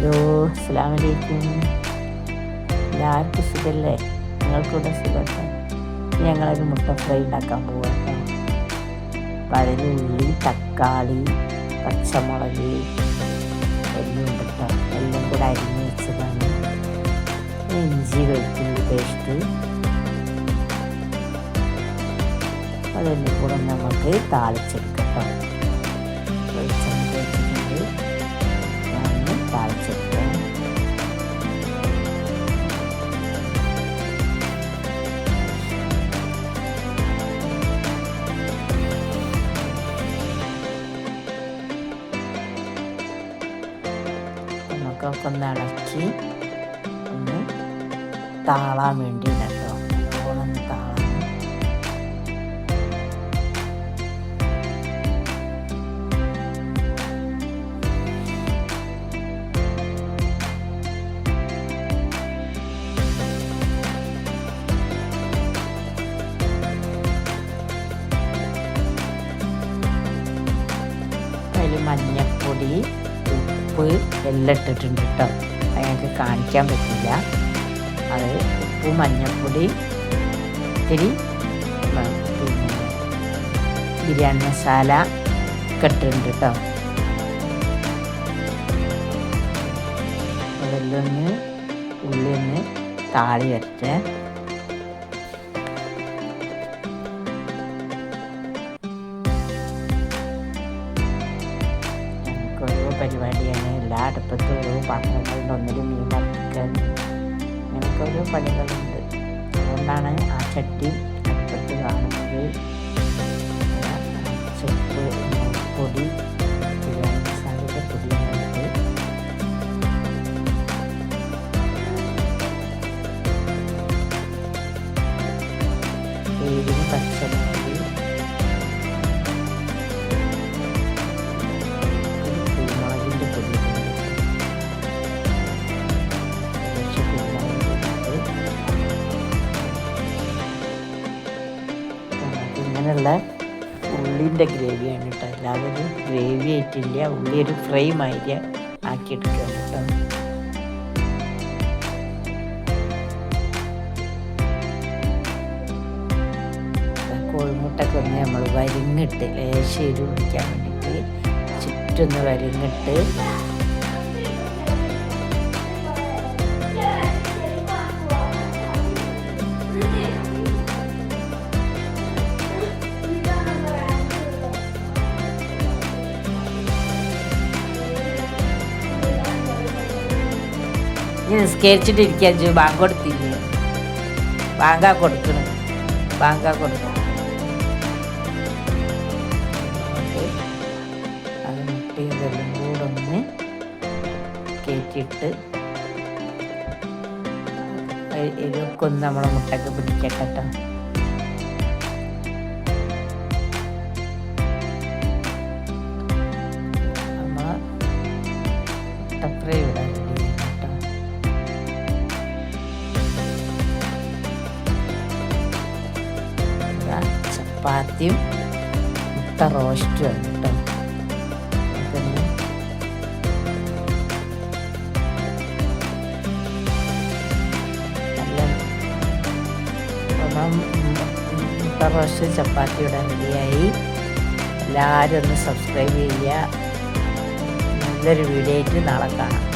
Hello അസ്സാം വലൈക്കും എല്ലാവർക്കും സുഖല്ലേ? ഞങ്ങൾക്കൂടെ സുഖമല്ലേ ഞങ്ങളൊരു മുട്ട ഫ്രൈ ഉണ്ടാക്കാൻ പോകട്ടെ പഴയ ഉള്ളി തക്കാളി പച്ചമുളക് എല്ലാം കേട്ടോ എല്ലാം കൂടെ അരിഞ്ഞ് വെച്ചതാണ്. ഇഞ്ചി വെളുത്തുള്ളി പേസ്റ്റ്. അതെല്ലാം കൂടെ നമുക്ക് താളിച്ചെടുക്കാം നമുക്കൊക്കെ ഒന്ന് ഇളക്കി ഒന്ന് താളാൻ വേണ്ടി കേട്ടോ നല്ലോണം ഒന്ന് താളാൻ അതിൽ മഞ്ഞപ്പൊടി ഉപ്പ് എല്ലാം ഇട്ടിട്ടുണ്ട് കേട്ടോ ഞങ്ങൾക്ക് കാണിക്കാൻ പറ്റില്ല. അത് ഉപ്പ് മഞ്ഞപ്പൊടി ഇത്തിരി ബിരിയാണി മസാല ഒക്കെ ഇട്ടിട്ടുണ്ട് കേട്ടോ. അതെല്ലാം ഒന്ന് ഉള്ളി ഒന്ന് താളി വരട്ടെ അടുപ്പത്തും ഒരു പാത്രങ്ങളുടെ ഒന്നിലും മീൻ വറുക്കാൻ അങ്ങനെയൊക്കെ ഓരോ പണികളുണ്ട്. അതുകൊണ്ടാണ് ആ ചട്ടി അടുപ്പത്ത് കാണുന്നത്. ചെപ്പ് പൊടി ബിരിയാണി മസാലയുടെ പൊടിയുണ്ട്. എരിവ് പച്ചമുളക്? നമുക്ക് ഇങ്ങനെയുള്ള ഉള്ളിന്റെ ഗ്രേവിയാണ് കേട്ടോ. അല്ലാതെ ഗ്രേവി ആയിട്ടില്ല. ഉള്ളി ഒരു ഫ്രൈ മാതിരി ആക്കിയെടുക്കുകയാണ് കേട്ടോ. കോഴിമുട്ടൊക്കെ ഒന്ന് നമ്മൾ വരിങ്ങിട്ട് ലേശം എരിവ് പിടിക്കാൻ വേണ്ടിയിട്ട് ചുറ്റൊന്ന് വരിങ്ങിട്ട് ഇനി നിസ്കരിച്ചിട്ടിരിക്കാൻ ചോ ബാങ്ക് കൊടുത്തില്ലേ? ബാങ്കാ കൊടുക്കണം. ബാങ്കാ കൊടുക്കണം. അത് മുട്ടയും ഇതെല്ലാം കൂടെ ഒന്ന് ഒന്ന് നമ്മളെ മുട്ടയ്ക്ക് പിടിക്കട്ടെ കേട്ടോ. ചപ്പാത്തിയും മുട്ട റോസ്റ്റും ആണ് കേട്ടോ മുട്ട റോസ്റ്റ് ചപ്പാത്തി ഇടാൻ റെഡിയായി എല്ലാവരും ഒന്ന് സബ്സ്ക്രൈബ് ചെയ്യുക. നല്ലൊരു വീഡിയോ ആയിട്ട് നാളെ കാണാം.